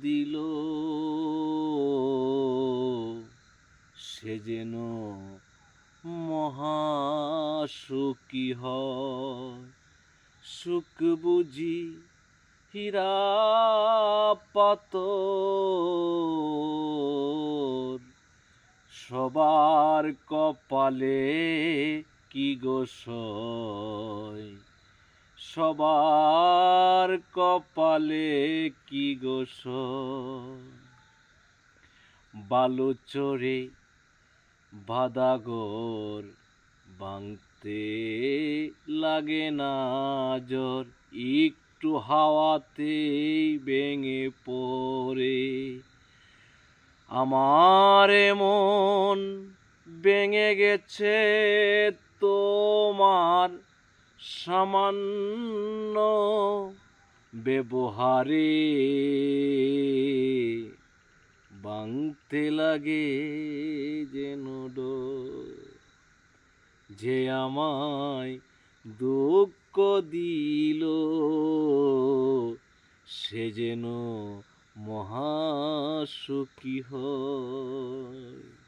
দিল। সে যেন মহাসুখী হয়। সুখ বুঝি হীরা পাতর সবার কপালে কি গোসয় সবার কপালে কি গোস বালু চড়ে বাদাগর ভাঙতে লাগে না জ্বর। একটু হাওয়াতেই ভেঙে পড়ে। আমার মন ভেঙে গেছে তোমার সামান্য ব্যবহারে বাংতে লাগে যেন। যে আমায় দুঃখ দিল সে যেন মহাসুখী হয়